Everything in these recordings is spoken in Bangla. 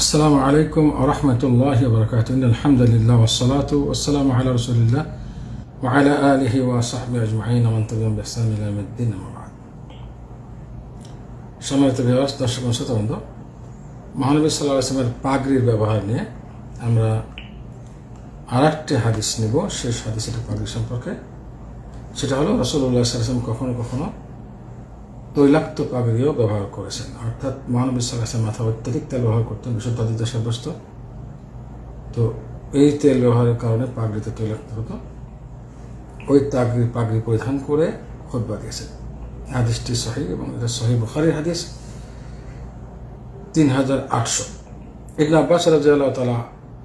আসসালামু আলাইকুম আরহামতুল্লাহ বরকাত আলহামদুলিল্লাহ ওসালাত ওসালাম আল্লাহ রসুলিল্লাহ ওয়ালা আলহি ওয়াসাহবি আজমাইন আমন্তম বেসান ইলামুদ্দিন সম্মানিত বিবাস দর্শক শ্রোতবন্ধ, মহানবী সাল্লাহ আসলামের পাগড়ির ব্যবহার নিয়ে আমরা আর একটি হাদিস নেব। শেষ হাদিসের পাগড়ি সম্পর্কে। সেটা হলো রসুল্লাহ সাল্লাম কখনো কখনো তৈলাক্ত পাগড়িও ব্যবহার করেছেন। অর্থাৎ মহানবী সাল্লাহ মাথা অত্যাধিক তেল ব্যবহার করতেন, বিশুদ্ধ আদিত্য সাব্যস্ত। তো এই তেল ব্যবহারের কারণে পাগড়িতে তৈলাক্ত হতো। ওই তাগড়ি পাগড়ি পরিধান করে খোদবা দিয়েছেন। হাদিসটি সহি এবং এটা সহি বুখারির হাদিস, তিন হাজার আটশো। ইবন আব্বাস রাজিয়াল্লাহ তালা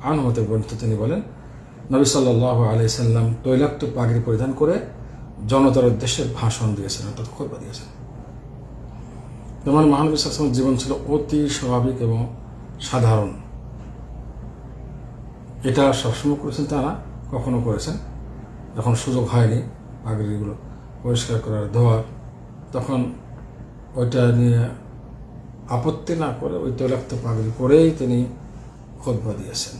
আন হতে বর্ণিত তিনি বলেন, নবী সাল্লাহ আলি সাল্লাম তৈলাক্ত পাগড়ি পরিধান করে জনতার উদ্দেশ্যে ভাষণ দিয়েছেন, অর্থাৎ খোদবা দিয়েছেন। যেমন মহানবী সাল্লামের জীবন ছিল অতি স্বাভাবিক এবং সাধারণ। এটা সবসময় করেছেন তারা, কখনো করেছেন। যখন সুযোগ হয়নি পাগড়িগুলো পরিষ্কার করার ধোয়ার, তখন ওইটা নিয়ে আপত্তি না করে ওই তৈলাক্ত পাগড়ি পরেই তিনি খোদবা দিয়েছেন।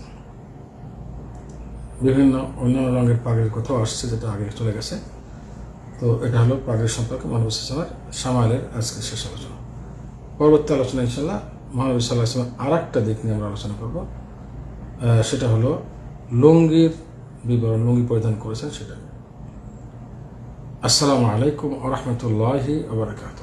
বিভিন্ন অন্যান্য রঙের পাগড়ির কোথাও আসছে যেটা আগে চলে গেছে। তো এটা হলো পাগড়ি সম্পর্কে মানব সামালের আজকে শেষ আলোচনা। পরবর্তী আলোচনা ইনশাল্লাহ মহানবী সাল্লাহ ইসলামের আর একটা দিক নিয়ে আমরা আলোচনা করব। সেটা হলো লুঙ্গির বিবরণ, লুঙ্গি পরিধান করেছেন সেটা। আসসালামু আলাইকুম আ রহমতুল্লাহি আবরকাত